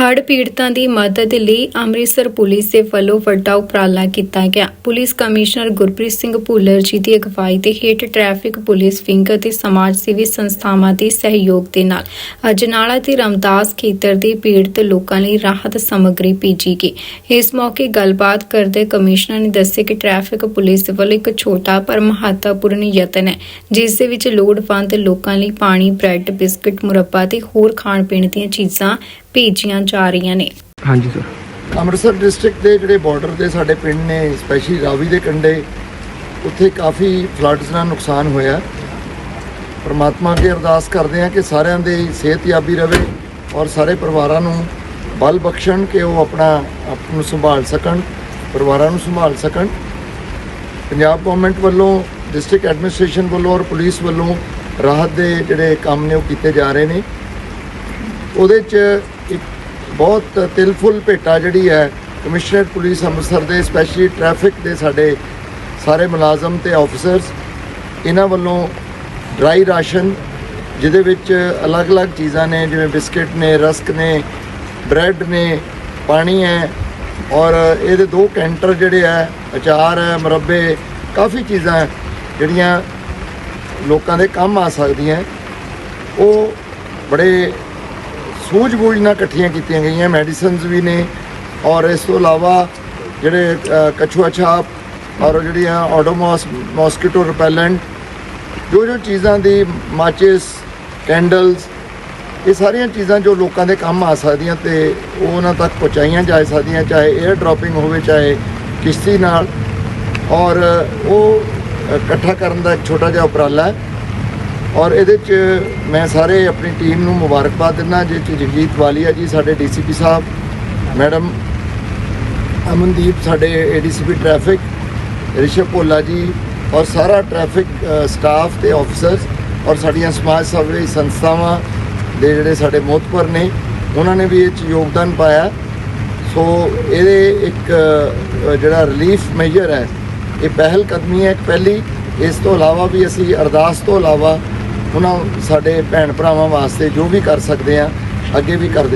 ਹੜ੍ਹ ਪੀੜਤਾਂ ਦੀ ਮਦਦ ਲਈ ਅੰਮ੍ਰਿਤਸਰ ਪੁਲਿਸ ਦੇ ਵੱਲੋਂ ਵੱਡਾ ਉਪਰਾਲਾ ਕੀਤਾ ਗਿਆ। ਪੁਲਿਸ ਕਮਿਸ਼ਨਰ ਗੁਰਪ੍ਰੀਤ ਸਿੰਘ ਭੁੱਲਰ ਜੀ ਦੀ ਅਗਵਾਈ ਦੇ ਹੇਠ ਟ੍ਰੈਫਿਕ ਪੁਲਿਸ ਵਿੰਗ ਅਤੇ ਸਮਾਜ ਸੇਵੀ ਸੰਸਥਾਵਾਂ ਦੇ ਸਹਿਯੋਗ ਦੇ ਨਾਲ ਅਜਨਾਲਾ ਤੇ ਰਮਦਾਸ ਖੇਤਰ ਦੇ ਪੀੜਤ ਲੋਕਾਂ ਲਈ ਰਾਹਤ ਸਮੱਗਰੀ ਭੇਜੀ ਗਈ। ਇਸ ਮੌਕੇ ਗੱਲਬਾਤ ਕਰਦੇ ਕਮਿਸ਼ਨਰ ਨੇ ਦੱਸਿਆ ਕਿ ਟ੍ਰੈਫਿਕ ਪੁਲਿਸ ਵੱਲੋਂ ਇੱਕ ਛੋਟਾ ਪਰ ਮਹੱਤਵਪੂਰਨ ਯਤਨ ਹੈ, ਜਿਸ ਦੇ ਵਿੱਚ ਲੋੜਵੰਦ ਲੋਕਾਂ ਲਈ ਪਾਣੀ, ਬ੍ਰੈਡ, ਬਿਸਕਟ, ਮੁਰੱਬਾ ਤੇ ਹੋਰ ਖਾਣ ਪੀਣ ਦੀਆਂ ਚੀਜ਼ਾਂ ਭੇਜੀਆਂ ਜਾ ਰਹੀਆਂ ਨੇ। ਹਾਂਜੀ ਸਰ ਅੰਮ੍ਰਿਤਸਰ ਡਿਸਟ੍ਰਿਕਟ ਦੇ ਜਿਹੜੇ ਬਾਰਡਰ ਦੇ ਸਾਡੇ ਪਿੰਡ ਨੇ ਸਪੈਸ਼ਲੀ ਰਾਵੀ ਦੇ ਕੰਢੇ ਉੱਥੇ ਕਾਫੀ ਫਲੱਡਸ ਨਾਲ ਨੁਕਸਾਨ ਹੋਇਆ। ਪਰਮਾਤਮਾ ਅੱਗੇ ਅਰਦਾਸ ਕਰਦੇ ਹਾਂ ਕਿ ਸਾਰਿਆਂ ਦੀ ਸਿਹਤਯਾਬੀ ਰਵੇ ਔਰ ਸਾਰੇ ਪਰਿਵਾਰਾਂ ਨੂੰ ਬਲ ਬਖਸ਼ਣ ਕਿ ਉਹ ਆਪਣਾ ਆਪ ਨੂੰ ਸੰਭਾਲ ਸਕਣ ਪਰਿਵਾਰਾਂ ਨੂੰ ਸੰਭਾਲ ਸਕਣ। ਪੰਜਾਬ ਗਵਰਨਮੈਂਟ ਵੱਲੋਂ ਡਿਸਟ੍ਰਿਕਟ ਐਡਮਿਨਿਸਟ੍ਰੇਸ਼ਨ ਵੱਲੋਂ ਔਰ ਪੁਲਿਸ ਵੱਲੋਂ ਰਾਹਤ ਦੇ ਜਿਹੜੇ ਕੰਮ ਨੇ ਉਹ ਕੀਤੇ ਜਾ ਰਹੇ ਨੇ। ਉਹਦੇ 'ਚ ਇੱਕ ਬਹੁਤ ਤਿਲਫੁਲ ਭੇਟਾ ਜਿਹੜੀ ਹੈ, ਕਮਿਸ਼ਨਰ ਪੁਲਿਸ ਅੰਮ੍ਰਿਤਸਰ ਦੇ ਸਪੈਸ਼ਲੀ ਟ੍ਰੈਫਿਕ ਦੇ ਸਾਡੇ ਸਾਰੇ ਮੁਲਾਜ਼ਮ ਤੇ ਆਫੀਸਰਸ ਇਹਨਾਂ ਵੱਲੋਂ ਡਰਾਈ ਰਾਸ਼ਨ ਜਿਹਦੇ ਵਿੱਚ ਅਲੱਗ-ਅਲੱਗ ਚੀਜ਼ਾਂ ਨੇ, ਜਿਵੇਂ ਬਿਸਕਟ ਨੇ, ਰਸਕ ਨੇ, ਬ੍ਰੈਡ ਨੇ, ਪਾਣੀ ਹੈ ਔਰ ਇਹਦੇ ਦੋ ਕੈਂਟਰ ਜਿਹੜੇ ਹੈ, ਅਚਾਰ ਹੈ, ਮੁਰੱਬੇ, ਕਾਫੀ ਚੀਜ਼ਾਂ ਜਿਹੜੀਆਂ ਲੋਕਾਂ ਦੇ ਕੰਮ ਆ ਸਕਦੀਆਂ ਉਹ ਬੜੇ ਸੂਝ-ਬੂਝ ਨਾਲ ਇਕੱਠੀਆਂ ਕੀਤੀਆਂ ਗਈਆਂ ਮੈਡੀਸਿਨਸ ਵੀ ਨੇ ਔਰ ਇਸ ਤੋਂ ਇਲਾਵਾ ਜਿਹੜੇ ਅ, ਕਛੂਆ ਛਾਪ ਔਰ ਜਿਹੜੀਆਂ ਆਡੋਮੋਸ ਮੋਸਕੀਟੋ ਰਿਪੈਲੈਂਟ ਜੋ ਜੋ ਚੀਜ਼ਾਂ ਦੀ ਮਾਚਿਸ ਕੈਂਡਲਸ ਇਹ ਸਾਰੀਆਂ ਚੀਜ਼ਾਂ ਜੋ ਲੋਕਾਂ ਦੇ ਕੰਮ ਆ ਸਕਦੀਆਂ ਤੇ ਉਹ ਉਹਨਾਂ ਤੱਕ ਪਹੁੰਚਾਈਆਂ ਜਾ ਸਕਦੀਆਂ ਚਾਹੇ 에ਅਰ ਡ੍ਰੌਪਿੰਗ ਹੋਵੇ ਚਾਹੇ ਕਿਸ਼ਤੀ ਨਾਲ ਔਰ ਉਹ ਇਕੱਠਾ ਕਰਨ ਦਾ ਇੱਕ ਛੋਟਾ ਜਿਹਾ ਉਪਰਾਲਾ ਹੈ। ਔਰ ਇਹਦੇ 'ਚ ਮੈਂ ਸਾਰੇ ਆਪਣੀ ਟੀਮ ਨੂੰ ਮੁਬਾਰਕਬਾਦ ਦਿੰਦਾ ਜਿਸ 'ਚ ਜਗਜੀਤ ਵਾਲੀਆ ਜੀ ਸਾਡੇ ਡੀਸੀਪੀ ਸਾਹਿਬ, ਮੈਡਮ ਅਮਨਦੀਪ ਸਾਡੇ ਏਡੀਸੀਪੀ ਟ੍ਰੈਫਿਕ ਰਿਸ਼ਵ ਭੋਲਾ ਜੀ ਔਰ ਸਾਰਾ ਟ੍ਰੈਫਿਕ ਸਟਾਫ ਤੇ ਆਫੀਸਰਸ ਔਰ ਸਾਡੀਆਂ ਸਮਾਜ ਸੇਵੀ ਸੰਸਥਾਵਾਂ ਦੇ ਜਿਹੜੇ ਸਾਡੇ ਮੋਹਤਪੁਰ ਨੇ, ਉਹਨਾਂ ਨੇ ਵੀ ਇਹ 'ਚ ਯੋਗਦਾਨ ਪਾਇਆ। ਸੋ ਇਹਦੇ ਇੱਕ ਜਿਹੜਾ ਰਿਲੀਫ ਮੇਜਰ ਹੈ, ਇਹ ਪਹਿਲ ਕਦਮੀ ਹੈ ਇੱਕ ਪਹਿਲੀ। ਇਸ ਤੋਂ ਇਲਾਵਾ ਵੀ ਅਸੀਂ ਅਰਦਾਸ ਤੋਂ ਇਲਾਵਾ ਉਹਨਾਂ ਸਾਡੇ ਭੈਣ ਭਰਾਵਾਂ ਵਾਸਤੇ ਜੋ ਵੀ ਕਰ ਸਕਦੇ ਆ ਅੱਗੇ ਵੀ ਕਰਦੇ